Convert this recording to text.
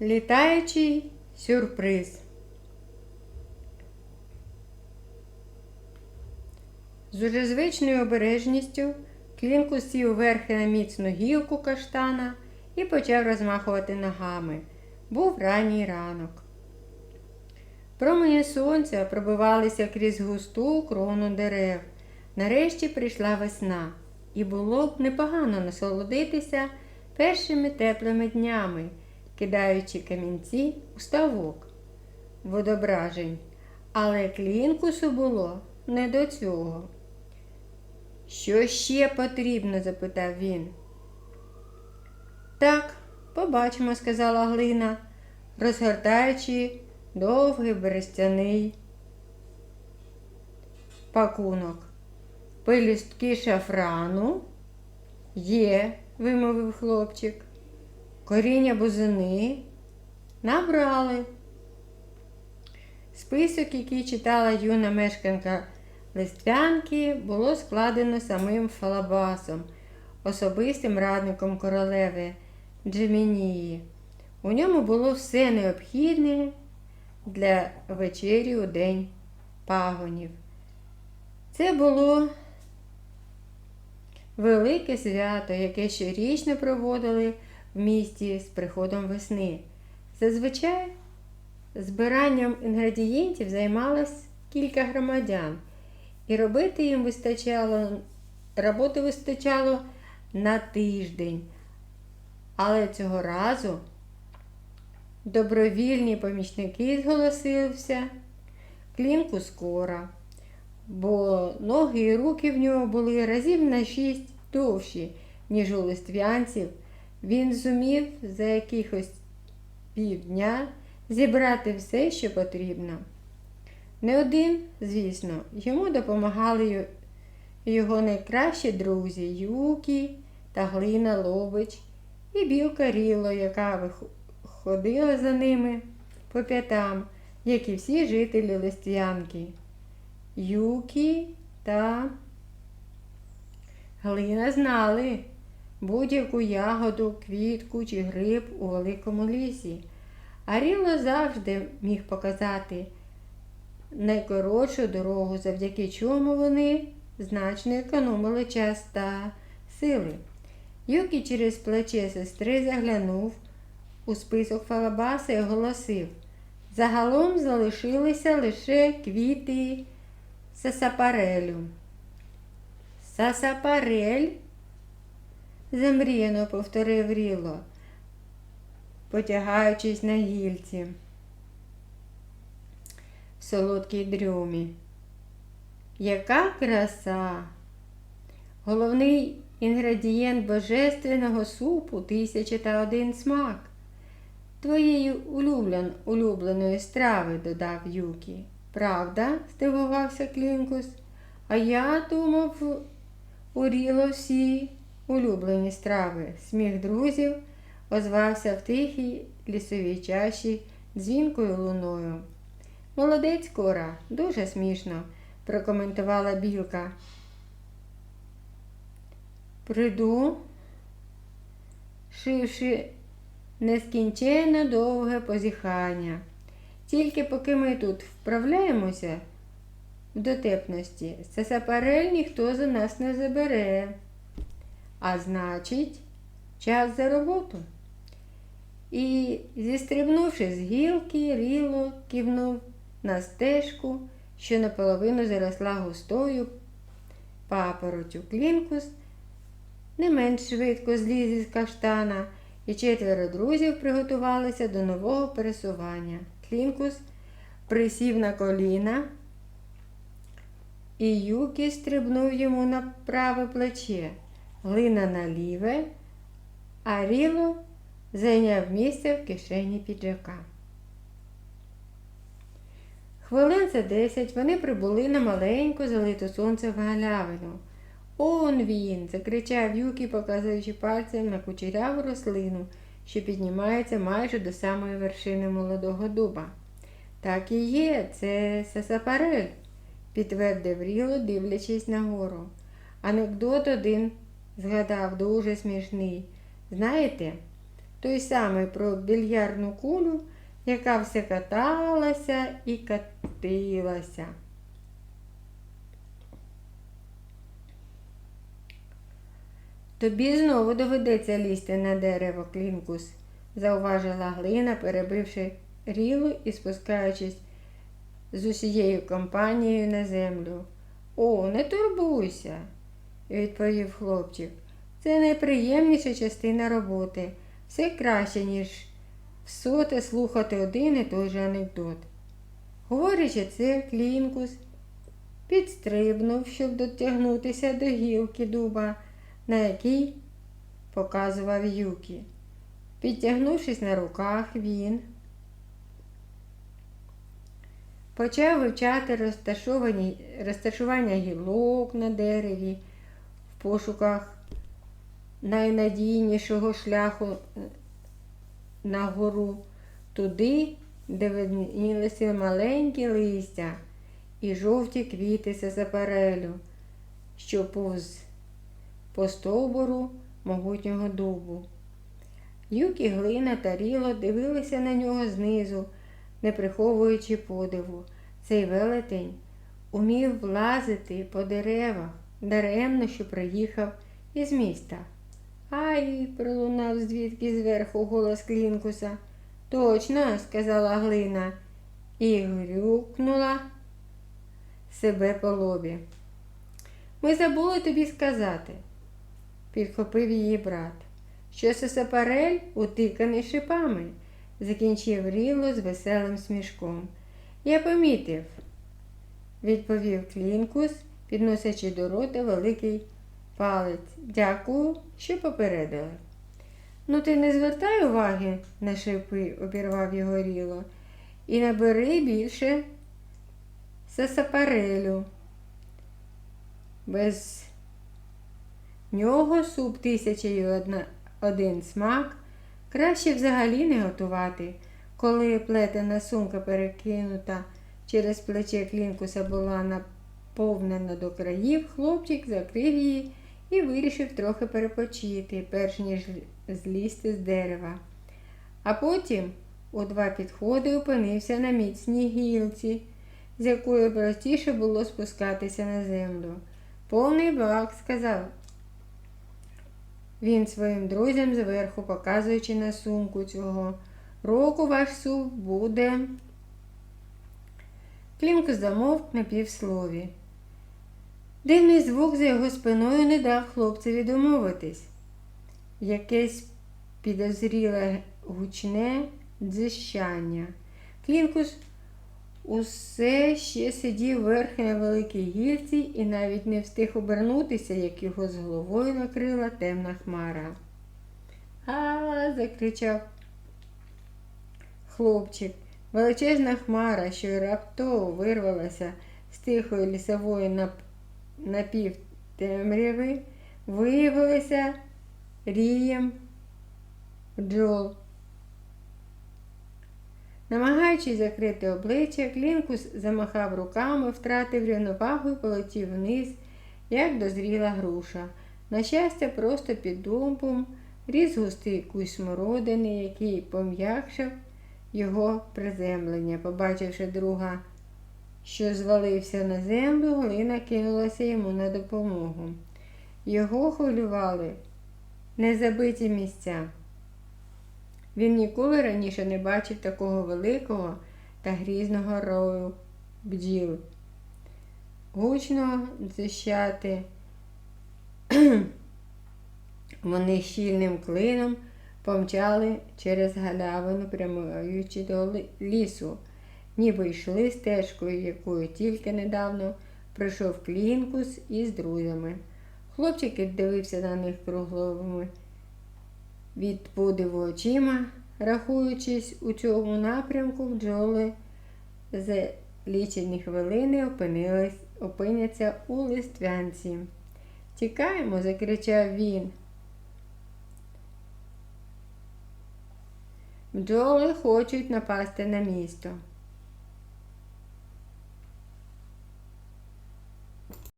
Літаючий сюрприз. З уже звичною обережністю Клінку сів верхи на міцну гілку каштана і почав розмахувати ногами. Був ранній ранок. Промені сонця пробивалися крізь густу крону дерев. Нарешті прийшла весна, і було б непогано насолодитися першими теплими днями, кидаючи камінці у ставок водображень. Але клінкусу було не до цього. Що ще потрібно? запитав він. Так, побачимо, сказала Глина, розгортаючи довгий берестяний пакунок. Пелюстки шафрану є, вимовив хлопчик. Коріння бузини набрали. Список, який читала юна мешканка Листвянки, було складено самим Фалабасом, особистим радником королеви Джемінії. У ньому було все необхідне для вечері у день пагонів. Це було велике свято, яке щорічно проводили місті з приходом весни. Зазвичай збиранням інгредієнтів займалось кілька громадян, і робити їм вистачало, роботи вистачало на тиждень. Але цього разу добровільні помічники зголосилися клінку скоро, бо ноги і руки в нього були разів на шість довші, ніж у листвянців. Він зумів за якихось півдня зібрати все, що потрібно. Не один, звісно, йому допомагали його найкращі друзі Юкі та Глина Лобич і білка Ріло, яка ходила за ними по п'ятам, як і всі жителі Листянки. Юкі та Глина знали будь-яку ягоду, квітку чи гриб у великому лісі. А Ріло завжди міг показати найкоротшу дорогу, завдяки чому вони значно економили час та сили. Юкі через плече сестри заглянув у список Фалабаса і оголосив. Загалом залишилися лише квіти сасапарелю. Сасапарель? Замріяно повторив Ріло, потягаючись на гільці в солодкій дрюмі. Яка краса! Головний інгредієнт божественного супу тисяча та один смак. Твоєї улюблен, улюбленої страви, додав Юкі. Правда? здивувався Клінкус. А я думав, уріло всі улюблені страви. Сміх друзів озвався в тихій лісовій чаші дзвінкою луною. Молодець Кора, дуже смішно, прокоментувала білка. Приду, шивши нескінченно довге позіхання. Тільки поки ми тут вправляємося в дотепності, сесапарель ніхто за нас не забере. А значить, час за роботу. І, зістрибнувши з гілки, ріло кивнув на стежку, що наполовину заросла густою папоротю. Клінкус не менш швидко зліз із каштана, і четверо друзів приготувалися до нового пересування. Клінкус присів на коліна, і Юкі стрибнув йому на праве плече, глина на ліве, а Ріло зайняв місце в кишені піджака. Хвилин за десять вони прибули на маленьку залиту сонцем галявину. Он він. закричав Юкі, показуючи пальцем на кучеряву рослину, що піднімається майже до самої вершини молодого дуба. Так і є, це сасапарель, підтвердив Ріло, дивлячись нагору. Анекдот один згадав дуже смішний. Знаєте, той самий про більярдну кулю, яка все каталася і катилася. Тобі знову доведеться лізти на дерево, Клінкус, зауважила глина, перебивши рілу і спускаючись з усією компанією на землю. О, не турбуйся, відповів хлопчик. Це найприємніша частина роботи. Все краще, ніж всоте слухати один і той же анекдот. Говорячи це, Клінкус підстрибнув, щоб дотягнутися до гілки дуба, на якій показував юкі. Підтягнувшись на руках, він почав вивчати розташування гілок на дереві в пошуках найнадійнішого шляху на гору, туди, де виднілися маленькі листя і жовті квіти сесапарелю, що повз по стовбуру могутнього дубу. Юкі, глина та ріло дивилися на нього знизу, не приховуючи подиву. Цей велетень умів влазити по деревах, даремно, що приїхав із міста. Ай, пролунав звідки зверху голос Клінкуса. Точно, сказала глина і грюкнула себе по лобі. Ми забули тобі сказати, підхопив її брат, що сесапарель утиканий шипами, закінчив ріло з веселим смішком. Я помітив, відповів Клінкус, підносячи до рота великий палець. Дякую, що попередили. Ну, ти не звертай уваги на шипи, обірвав його ріло, і набери більше сасапарелю. Без нього суп тисячею одна, один смак краще взагалі не готувати. Коли плетена сумка перекинута через плече клінкуса була наповнена до країв, хлопчик закрив її і вирішив трохи перепочити, перш ніж злізти з дерева. А потім у два підходи опинився на міцній гілці, з якої простіше було спускатися на землю. Повний бак, сказав він своїм друзям зверху, показуючи на сумку цього. Року ваш суп буде. Клімко замовк на півслові. Дивний звук за його спиною не дав хлопцеві домовитись. Якесь підозріле гучне дзищання. Клінкус усе ще сидів верхи на великій гільці і навіть не встиг обернутися, як його з головою накрила темна хмара. А, закричав хлопчик. Величезна хмара, що раптово вирвалася з тихої лісової нап... напівтемряви, виявилася рієм бджол. Намагаючись закрити обличчя, Клінкус замахав руками, втратив рівновагу і полетів вниз, як дозріла груша. На щастя, просто під думбом ріс густий кусь смородини, який пом'якшав його приземлення. Побачивши друга, що звалився на землю, глина кинулася йому на допомогу. Його хвилювали незабиті місця. Він ніколи раніше не бачив такого великого та грізного рою бджіл. Гучно дзищати вони щільним клином помчали через галявину, прямуючи до лісу, ніби йшли стежкою, якою тільки недавно прийшов клінкус із друзями. Хлопчик дивився на них кругловими від подиву очима, рахуючись у цьому напрямку, бджоли за лічені хвилини опинились, опиняться у листвянці. Тікаємо, закричав він. Бджоли хочуть напасти на місто.